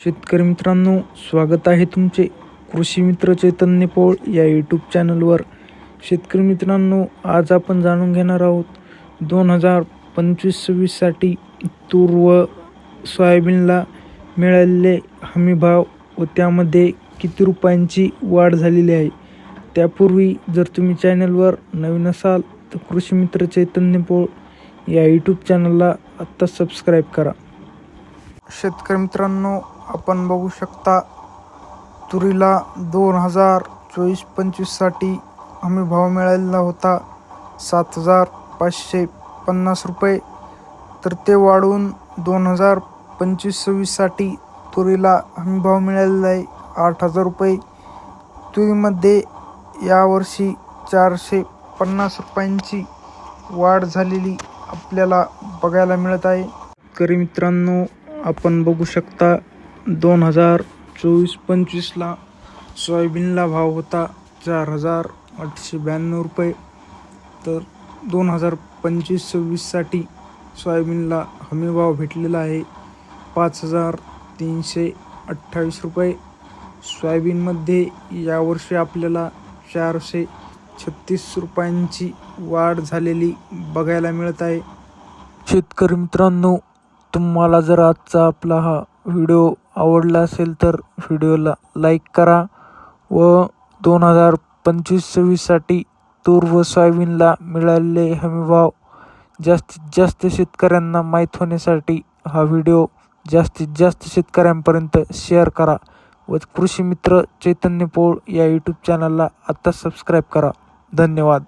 शेतकरी मित्रांनो स्वागत आहे तुमचे कृषी मित्र चैतन्य पोळ या यूट्यूब चॅनलवर शेतकरी मित्रांनो आज आपण जाणून घेणार आहोत दोन हजार पंचवीस सव्वीससाठी तूर व सोयाबीनला मिळालेले हमीभाव व त्यामध्ये किती रुपयांची वाढ झालेली आहे. त्यापूर्वी जर तुम्ही चॅनलवर नवीन असाल तर कृषी मित्र चैतन्य पोळ या यूट्यूब चॅनलला आत्ता सबस्क्राईब करा. शेतकरी मित्रांनो आपण बघू शकता तुरीला दोन हजार चोवीस पंचवीससाठी हमी भाव मिळालेला होता. सात हजार पाचशे पन्नास रुपये. तर ते वाढवून दोन हजार पंचवीस सव्वीससाठी तुरीला हमी भाव मिळालेला आहे आठ हजार रुपये. तुरीमध्ये यावर्षी चारशे पन्नास रुपयांची वाढ झालेली आपल्याला बघायला मिळत आहे. शेतकरी मित्रांनो आपण बघू शकता दोन हजार चोवीस पंचवीसला सोयाबीनला भाव होता चार हजार आठशे ब्याण्णव रुपये. तर दोन हजार पंचवीस सव्वीससाठी सोयाबीनला हमी भाव भेटलेला आहे पाच हजार तीनशे अठ्ठावीस रुपये. सोयाबीनमध्ये यावर्षी आपल्याला चारशे छत्तीस रुपयांची वाढ झालेली बघायला मिळत आहे. शेतकरी मित्रांनो तुम्हाला जर आजचा आपला हा व्हिडिओ आवडला असेल तर व्हिडिओला लाईक करा व दोन हजार पंचवीस सव्वीससाठी तूर व सोयाबीनला मिळालेले हमीभाव जास्तीत जास्त शेतकऱ्यांना माहीत होण्यासाठी हा व्हिडिओ जास्तीत जास्त शेतकऱ्यांपर्यंत शेअर करा व कृषी मित्र चैतन्य पोळ या यूट्यूब चॅनलला आत्ता सबस्क्राईब करा. धन्यवाद.